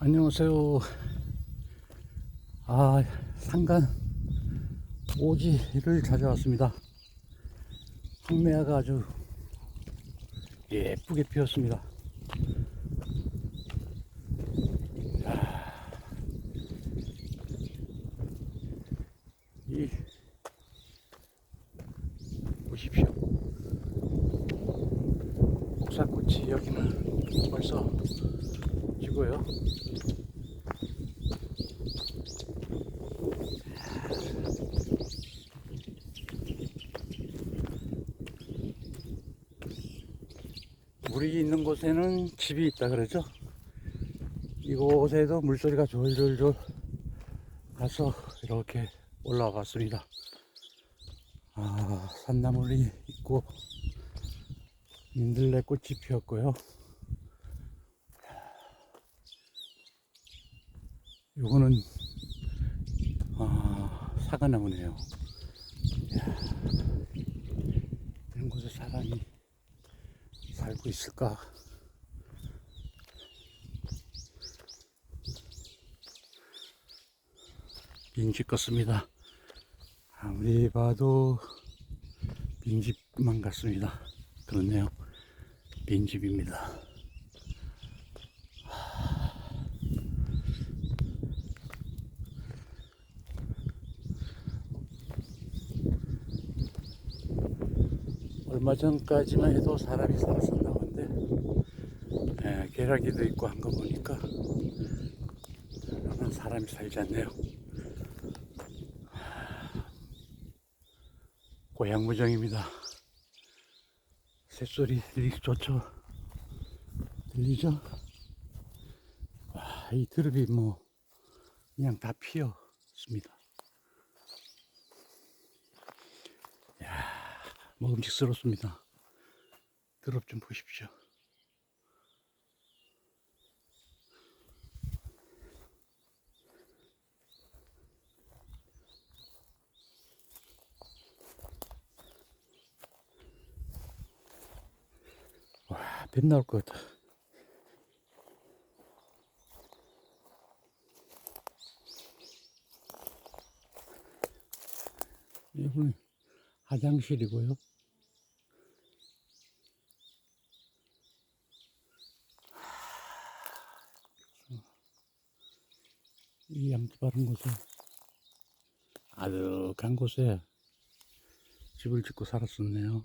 안녕하세요. 아, 상간 오지를 찾아왔습니다. 황매화가 아주 예쁘게 피었습니다. 야, 이 보십시오. 옥사꽃이 여기는 벌써 지고요. 물이 있는 곳에는 집이 있다 그러죠. 이곳에도 물소리가 졸졸졸 가서 이렇게 올라와 봤습니다. 아, 산나물이 있고 민들레 꽃이 피었고요. 요거는 아, 사과나무네요. 이야, 이런 곳에 사람이 살고 있을까? 빈집 같습니다. 아무리 봐도 빈집만 같습니다. 그렇네요. 빈집입니다. 얼마 전까지만 해도 사람이 살았었나 본데 예, 계라기도 있고 한 거 보니까 그러나 사람이 살지 않네요. 고향무정입니다. 새소리 들리기 좋죠? 들리죠? 와, 이 드릅이 뭐 그냥 다 피었습니다 먹음직스럽습니다. 드럽 좀 보십시오. 와, 뱀 나올 것 같아. 이건 화장실이고요. 이 양지 바른 곳에 아득한 곳에 집을 짓고 살았었네요.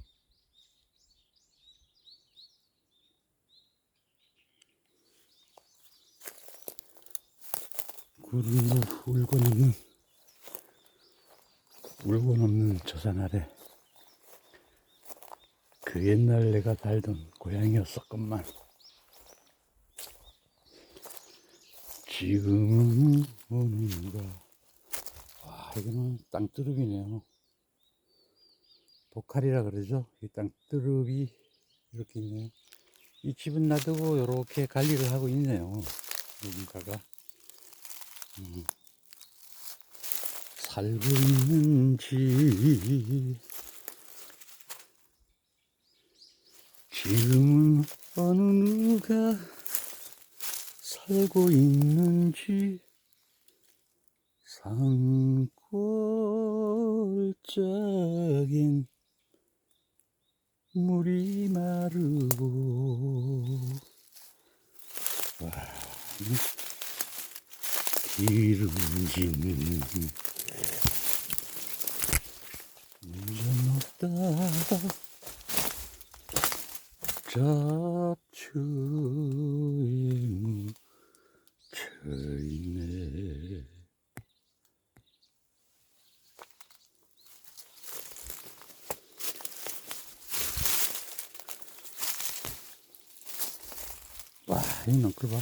구름도 울고 있는 울고 넘는 저산 아래 그 옛날 내가 살던 고향이었었건만. 지금은 어는가 와 이거는 땅두릅이네요. 보칼이라 그러죠? 이 땅두릅이 이렇게 있네요. 이 집은 놔두고 이렇게 관리를 하고 있네요 누군가가. 음. 살고 있는지 지금은 어느 누가 살고 있는지 산골짜긴 물이 마르고. 와, 기름진 물론 없다 잡초에 묻혀있네 와, 이 넝쿨 봐.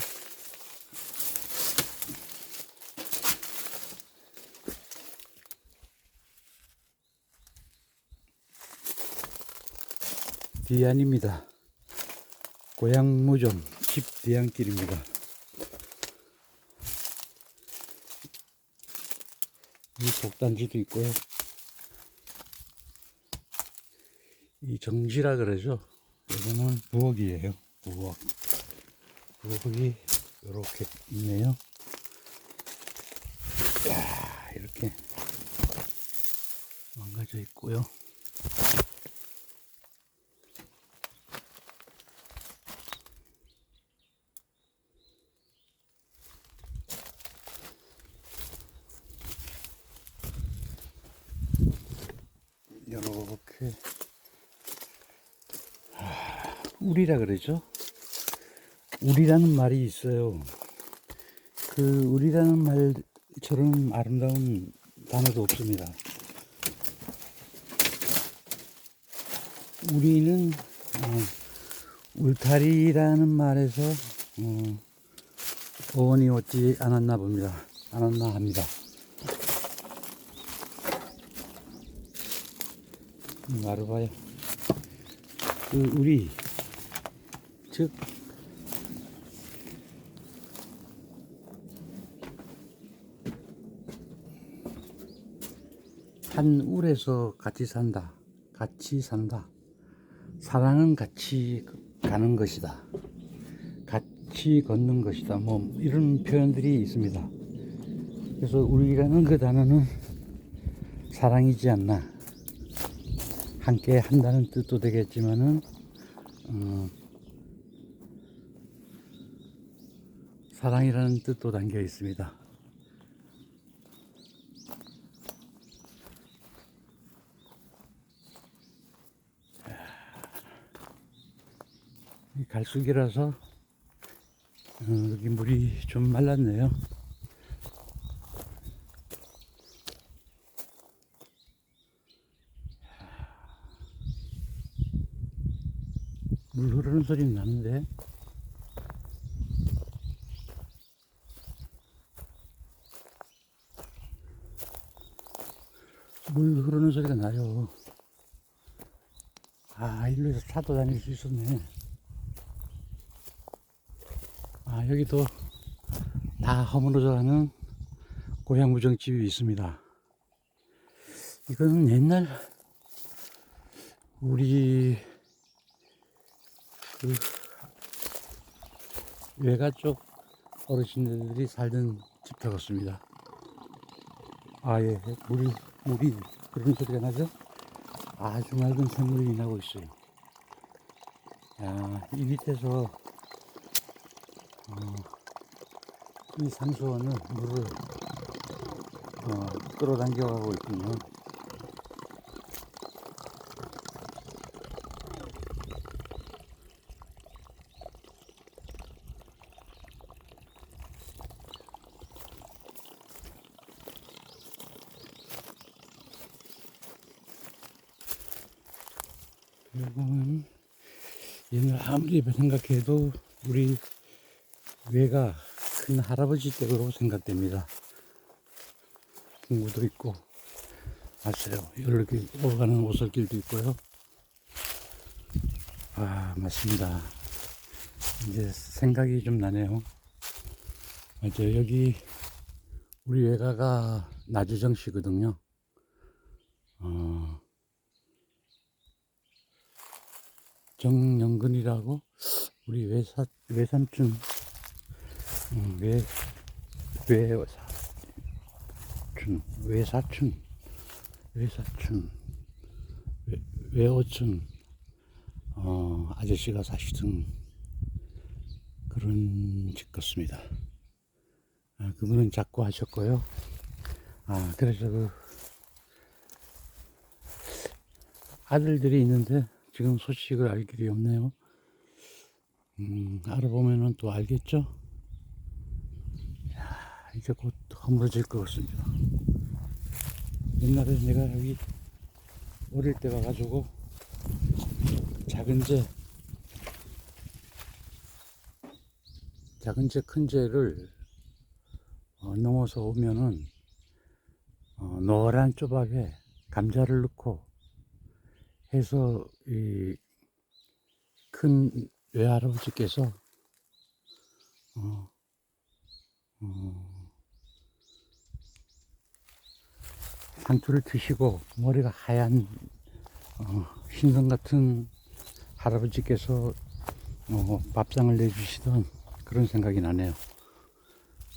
뒤안입니다. 고향 무정 집 뒤안길입니다. 이 독단지도 있고요. 이 정지라 그러죠. 이거는 부엌이에요. 부엌. 부엌이 이렇게 있네요. 야, 이렇게 망가져 있고요. 이렇게 아, 우리라 그러죠. 우리라는 말이 있어요. 그 우리라는 말처럼 아름다운 단어도 없습니다. 우리는 어, 울타리라는 말에서 어, 어원이 얻지 않았나 봅니다. 않았나 합니다. 이 말을 봐요. 그 우리 즉 한 울에서 같이 산다. 같이 산다. 사랑은 같이 가는 것이다. 같이 걷는 것이다. 뭐 이런 표현들이 있습니다. 그래서 우리라는 그 단어는 사랑이지 않나. 함께 한다는 뜻도 되겠지만은 어, 사랑이라는 뜻도 담겨 있습니다. 갈수기라서 어, 여기 물이 좀 말랐네요. 물 흐르는 소리는 나는데 물 흐르는 소리가 나요. 아, 일로에서 차도 다닐 수 있었네. 아, 여기도 다 허물어져 가는 고향 무정집이 있습니다. 이거는 옛날 우리 그 외가 쪽 어르신들이 살던 집 같습니다. 아, 예, 물이, 물이 그런 소리가 나죠? 아주 맑은 샘물이 나고 있어요. 야, 이 밑에서 어, 이 상수원은 물을 어, 끌어당겨 가고 있군요. 결국은 옛날 아무리 생각해도 우리 외가 큰 할아버지 댁으로 생각됩니다. 공구도 있고, 맞아요. 이렇게 오가는 오솔길도 있고요. 아, 맞습니다. 이제 생각이 좀 나네요. 맞아요. 여기 우리 외가가 나주정 씨거든요. 어, 정영근이라고 우리 외사 외삼촌 음, 외 외사촌 외사촌 외사촌 외, 외오촌 어 아저씨가 사시던 그런 집 같습니다. 아, 그분은 자꾸 하셨고요. 아 그래서 그 아들들이 있는데 지금 소식을 알 길이 없네요. 음, 알아보면은 또 알겠죠? 야, 이제 곧 허물어질 것 같습니다. 옛날에 내가 여기 어릴 때 와가지고 작은 재, 작은 재, 큰 재를 어, 넘어서 오면은 어, 노란 조밥에 감자를 넣고 해서 이 큰 외할아버지께서 어, 어, 상추를 드시고 머리가 하얀 어, 신성 같은 할아버지께서 어, 밥상을 내주시던 그런 생각이 나네요.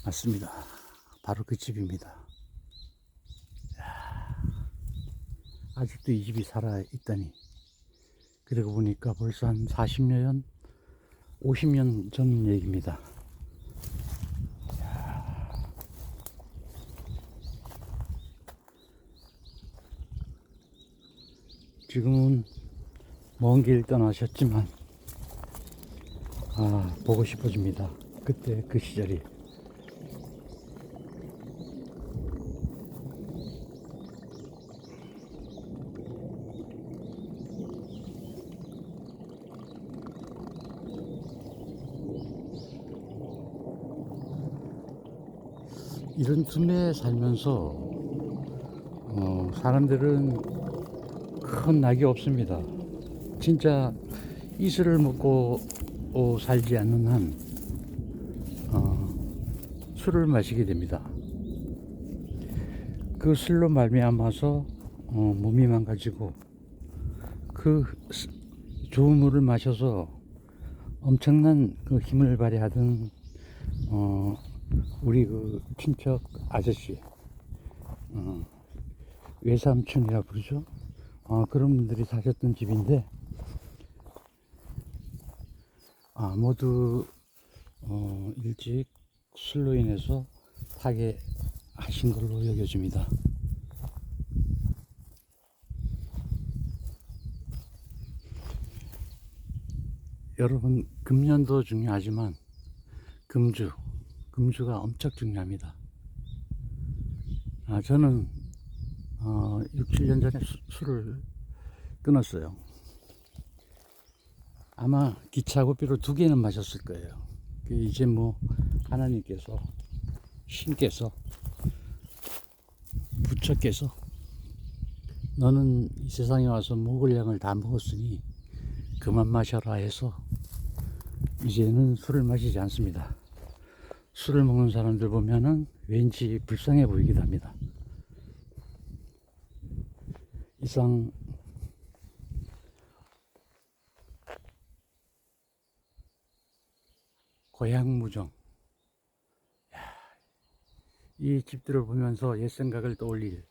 맞습니다. 바로 그 집입니다. 아직도 이 집이 살아 있다니. 그러고 보니까 벌써 한 40년, 50년 전 얘기입니다. 지금은 먼 길 떠나셨지만, 아, 보고 싶어집니다. 그때 그 시절이. 이런 틈에 살면서 어, 사람들은 큰 낙이 없습니다. 진짜 이슬을 먹고 어, 살지 않는 한 어, 술을 마시게 됩니다. 그 술로 말미암아서 어, 몸이 망가지고 그 스- 좋은 물을 마셔서 엄청난 그 힘을 발휘하던 어, 우리 그 친척 아저씨, 어, 외삼촌이라 부르죠. 어, 그런 분들이 사셨던 집인데, 아, 모두 어, 일찍 술로 인해서 타계하신 걸로 여겨집니다. 여러분, 금년도 중요하지만 금주, 금주가 엄청 중요합니다. 아, 저는 어, 6, 7년 전에 수- 술을 끊었어요. 아마 기차고 비로 두 개는 마셨을 거예요. 그 이제 뭐 하나님께서 신께서 부처께서 너는 이 세상에 와서 먹을 양을 다 먹었으니 그만 마셔라 해서 이제는 술을 마시지 않습니다. 술을 먹는 사람들 보면은 왠지 불쌍해 보이기도 합니다. 이상 고향 무정 야, 이 집들을 보면서 옛 생각을 떠올릴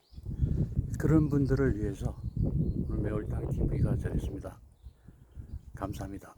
그런 분들을 위해서 오늘 매월당 TV가 전했습니다. 감사합니다.